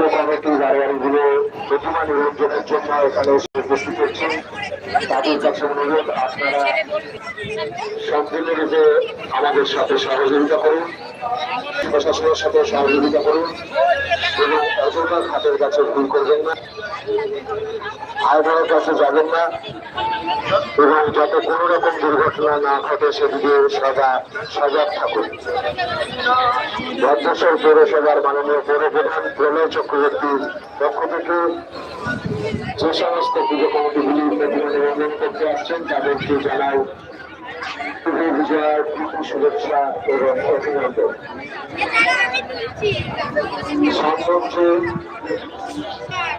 পুজো committee গাড়িগুলো প্রতিমা নিরঞ্জনের জন্য এখানে উপস্থিত হচ্ছে। তাদের কাছে অনুরোধ, আপনারা সম্পূর্ণরূপে আমাদের সাথে সহযোগিতা করুন, প্রশাসনের সাথে সহযোগিতা করুন, এবং অযোধ্যা হাতের কাছে ভুল করবেন না। আয়বরের কাছে যাবেন না। এবং যাতে কোনো রকম দুর্ঘটনা না ঘটে সেদিকে সদা সজাগ থাকুন। ভদ্রেশ্বর পৌরসভার মাননীয় পৌরপ্রধান প্রলয় চক্রবর্তীর পক্ষ থেকে যে সমস্ত পুজো কমিটিগুলি নিবন্ধন করতে আসছেন তাদেরকে জানাই শুভ বিজয়ার শুভেচ্ছা এবং অভিনন্দন। সম্পর্কে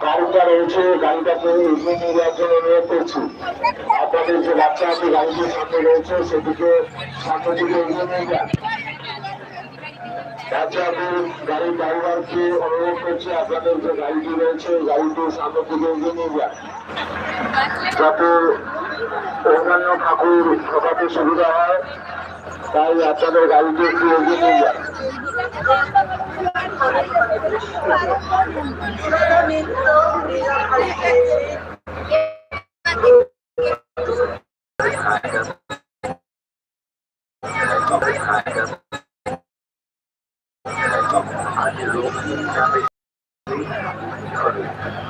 গাড়িটা রয়েছে গাড়িটাকে এগিয়ে নিয়ে যাওয়ার জন্য অনুরোধ করছি। আপনাদের যে বাচ্চা আছে, গাড়িটির সামনে রয়েছে সেদিকে সামনে দিকে এগিয়ে নিয়ে যান। বাচ্চাদের গাড়ির ড্রাইভারকে অনুরোধ করছি, আপনাদের যে গাড়িটি রয়েছে গাড়িটি সামনের দিকে এগিয়ে নিয়ে যান। যাতে অন্যান্য ঠাকুর ঢোকাতে সুবিধা হয়। তাই আপনাদের গাড়িটি একটু এগিয়ে নিয়ে যান।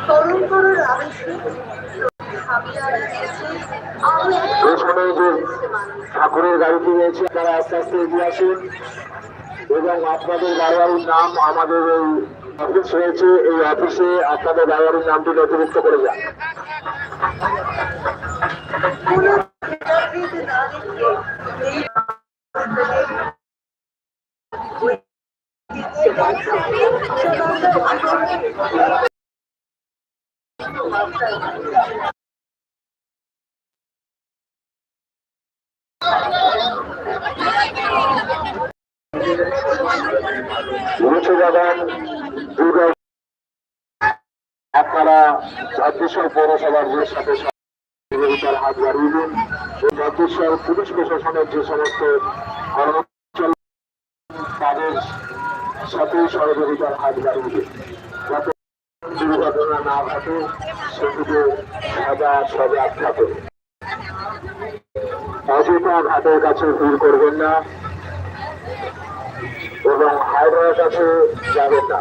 তরুণ তরুণ আবেশে যে ঠাকুরের গাড়িটি রয়েছে, তারা আস্তে আস্তে এগিয়ে আসুন। এবং আপনাদের বাড়ির নাম আমাদের এই অফিস রয়েছে। এই অফিসে আপনাদের বাড়ির নামটি নথিভুক্ত করে যান মুছে যাবেন, দুর্গা আপনারা জাতীয় পৌরসভার যে সাথে সহযোগিতার হাত বাড়িয়ে দিন জাতীয় পুলিশ প্রশাসনের যে সমস্ত তাদের সাথে সহযোগিতার হাত বাড়িয়ে দিন। যাতে দুর্ঘটনা না ঘটে সেদিকে সদা সজাগ থাকে অযথা ঘাটের কাছে ভিড় করবেন না। এবং হাওড়ার কাছে যাবে না।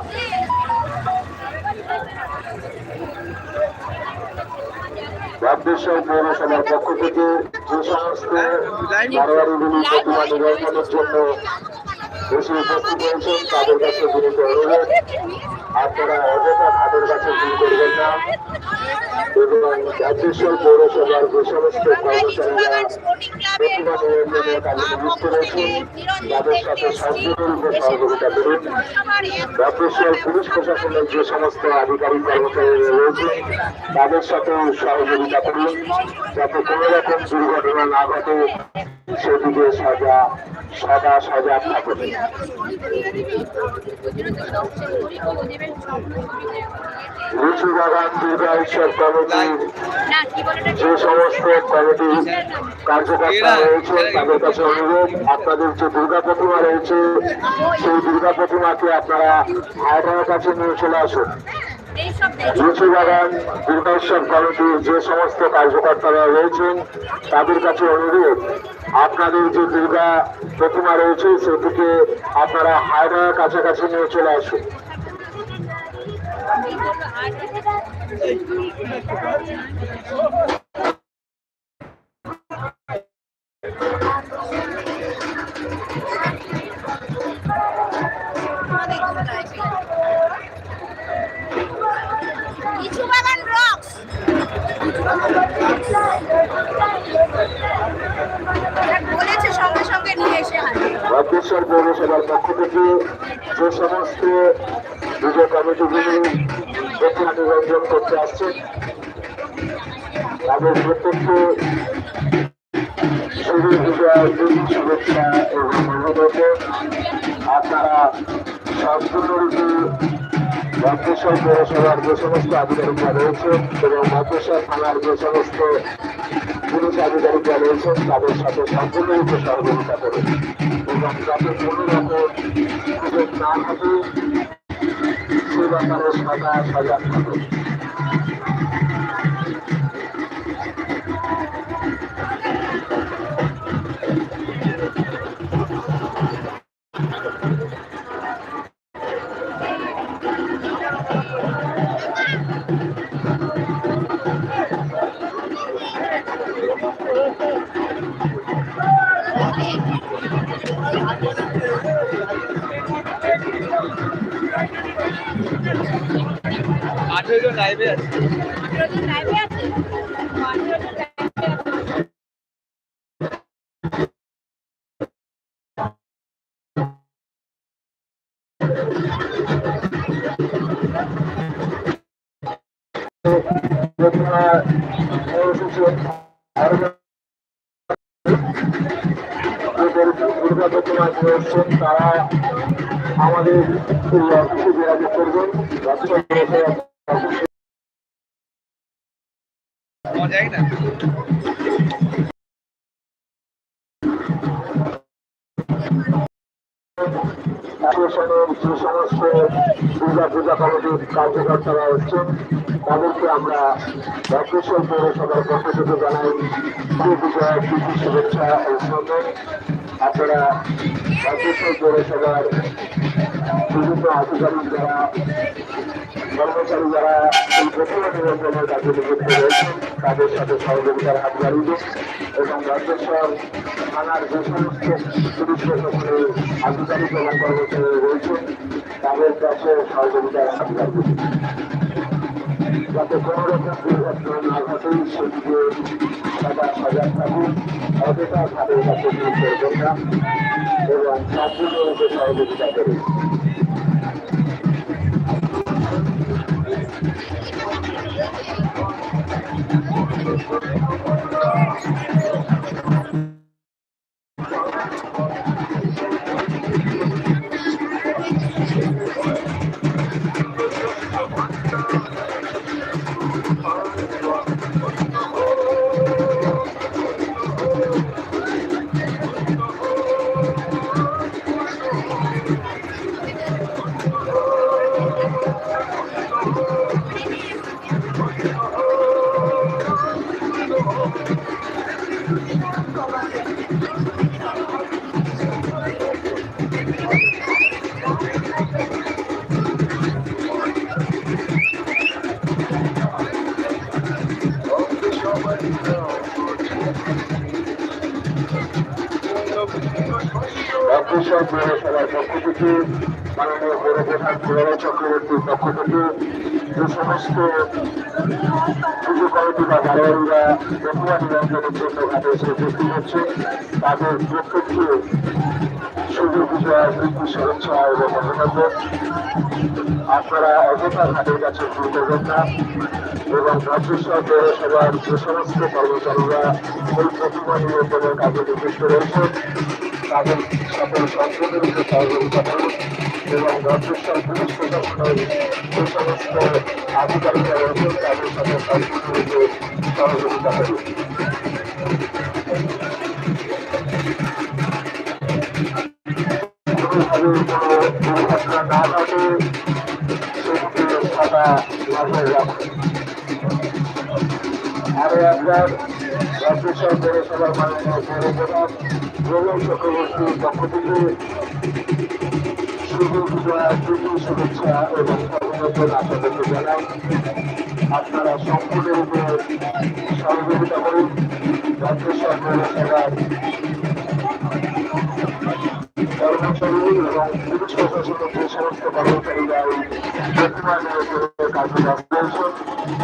পৌরসভার পক্ষ থেকে যে সমস্ত বারোয়ারিগুলি প্রতিমা নিবন্ধনের জন্য বেশি উপস্থিত হয়েছেন, তাদের কাছে গুরুত্ব আপনারা অযথা ঘাটের কাছে ভিড় করবেন না। এবং রাজ্যেশ্বর পৌরসভার যে সমস্ত কর্মচারীরা তাদের সাথে পুলিশ প্রশাসনের যে সমস্ত আধিকারিক তাদের সাথে সহযোগিতা যাতে কোনো রকম সেদিকে সজা সদা সজাগ থাকুন লিচু বাগান দুর্গা উৎসব কমিটির যে সমস্ত কমিটি কার্যকর্তা রয়েছে, তাদের কাছে অনুরোধ, আপনাদের যে দুর্গা প্রতিমা রয়েছে, সেই দুর্গা প্রতিমাকে আপনারা হায়দ্রাবাদ কাছে নিয়ে চলে আসুন। লিচু বাগান দুর্গা উৎসব কমিটির যে সমস্ত কার্যকর্তারা রয়েছেন, তাদের কাছে অনুরোধ আপনাদের যে দুর্গা প্রতিমা রয়েছে সেটিকে আপনারা হায়দ্রাবাদ কাছাকাছি নিয়ে চলে আসুন। বাগান রক্স বলেছে, সঙ্গে পৌরসভার পক্ষ থেকে যে সমস্ত পুজো কমিটিগুলি প্রতিমা নিরঞ্জন করতে আসছেন তাদের প্রত্যেককে শুভ প্রীতি শুভেচ্ছা এবং অভিনন্দন। আপনারা সম্পূর্ণরূপে রাজ্যেশ্বর পৌরসভার যে সমস্ত আধিকারিকরা রয়েছেন এবং রাজ্যেশ্বর থানার যে সমস্ত পুলিশ আধিকারিকরা রয়েছেন তাদের সাথে সম্পূর্ণরূপে সহযোগিতা করে। এবং যাতে কোনো রকম সুযোগ না থাকে সে ব্যাপারে সদা সজাগ থাকুন আঠেরো জন লাইভে আছে। আঠেরো জন লাইভে আছে? আঠেরো জন লাইভে আছে। প্রতিমা এসেছেন আরও দুর্গা প্রতিমা তারা আমাদের অফিসে করবেন যে সমস্ত দুর্গা পূজা কমিটির কার্যকর্তারা হচ্ছেন তাদেরকে আমরা দক্ষেশ্বর পৌরসভার পক্ষ থেকে জানাই শুভ শুভেচ্ছা আপনারা দক্ষেশ্বর পৌরসভার বিভিন্ন আধিকারিক যারা, কর্মচারী যারা এই প্রতিমা নিবন্ধনের কাজে নিযুক্ত রয়েছেন তাদের সাথে সহযোগিতার হাত বাড়িয়ে এবং দক্ষেশ্বর থানার যে সমস্ত পুলিশ প্রশাসনের আধিকারিক এবং কর্মচারী রয়েছেন, তাদের কাছে সহযোগিতার হাত বাড়িয়ে যাতে কোনো রকম দুর্ঘটনা না ঘটে সেদিকে না এবং সম্পূর্ণরূপে সহযোগিতা করুন। অফিসার পৌরসভার পক্ষ থেকে মাননীয় পৌরপ্রধান জয় চক্রবর্তীর পক্ষ থেকে যে সমস্ত পুজো কমিটি বা বারোয়ারিরা প্রতিমা নিরঞ্জনের জন্য ঘাটে এসে উপস্থিত হচ্ছে, তাদের প্রত্যেককে শুভ বিজয় প্রীতি শুভেচ্ছা এবং অভিনন্দন। আপনারা অযথা ঘাটের কাছে ভুল করবেন না এবং রাজ্যেশ্বর পৌরসভার যে সমস্ত কর্মচারীরা এই প্রতিমা নিরঞ্জনের কাজে নিযুক্ত রয়েছেন তাদের সকল সম্পূর্ণরূপে সহযোগিতা করুন এবং রাজ্যেশ্বর পুলিশ প্রশাসনের যে সমস্ত আধিকারিকরা রয়েছেন তাদের সাথে সম্পূর্ণরূপে সহযোগিতা করুন দুর্ঘটনা না ঘটে সেদিকে সদা নজর রাখুন আরও একবার রাজ্যেশ্বর পৌরসভার মাননীয় পৌরপ্রধান প্রবল চক্রবর্তীর পক্ষ থেকে শুভ বিজয়া প্রীতি শুভেচ্ছা এবং অভিনন্দন আপনাদেরকে জানাই। আপনারা সম্পূর্ণরূপে সহযোগিতা করুন। রাজ্যেশ্বর পৌরসভার কর্মচারী এবং পুলিশ প্রশাসনের যে সমস্ত কর্মচারীরা এই কাজে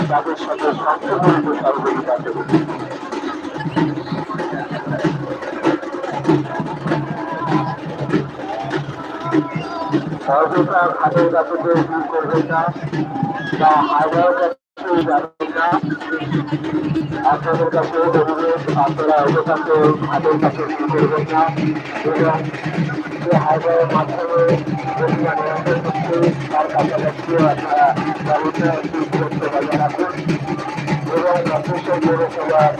তাদের সাথে সহযোগিতা করুন। অযথা ঘাটের কাছে কেউ ভুল করবেন না বা হাইওয়ের কাছে যাবেন না আপনাদের কাছে না এবং যে হাইওয়ের মাধ্যমে তার কাছাকাছিও আপনারা ব্যবস্থা এবং রাজস্ব পৌরসভার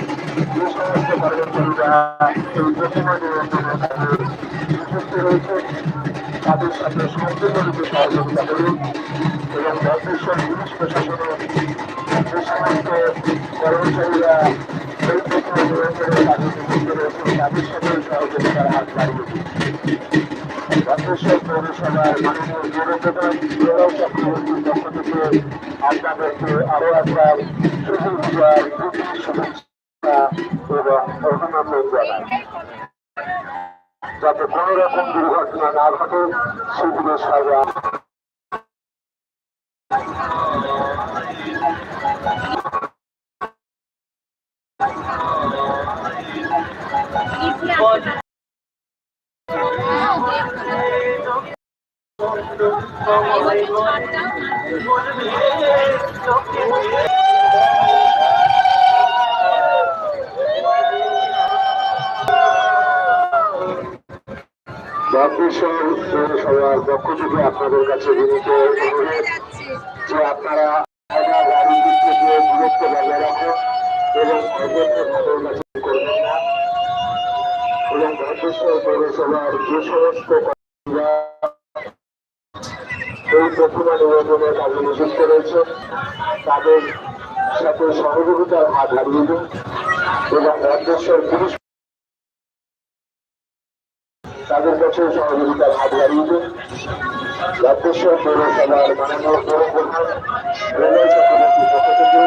যে সমস্ত রয়েছেন তাদের সাথে সম্পূর্ণরূপে সহযোগিতা করুন এবং মন্ত্রিসর পুলিশ প্রশাসনের সমস্ত কর্মচারীরা এবং অভিনন্দন যাতে কোনো রকম দুর্ঘটনা না ঘটে সেগুলো সর্বা মন্ত্রিসর পৌরসভার কাছে বিনীত যে আপনারা গাড়ির দিক এবং অন্যান্য ভাবের কাছে করবেন না। সমস্ত এই প্রতিমা নিবন্ধনের কাজে নিযুক্ত রয়েছে, তাদের সাথে সহযোগিতার হাত হারিয়ে এবং মন্ত্রিসর পুলিশ তাদের কাছে সহযোগিতার হাত বাড়িয়েছে। রাজ্যেশ্বর পৌরসভার মাননীয় পৌর প্রধান রেলওয়ে চক্রবর্তীর পক্ষ থেকে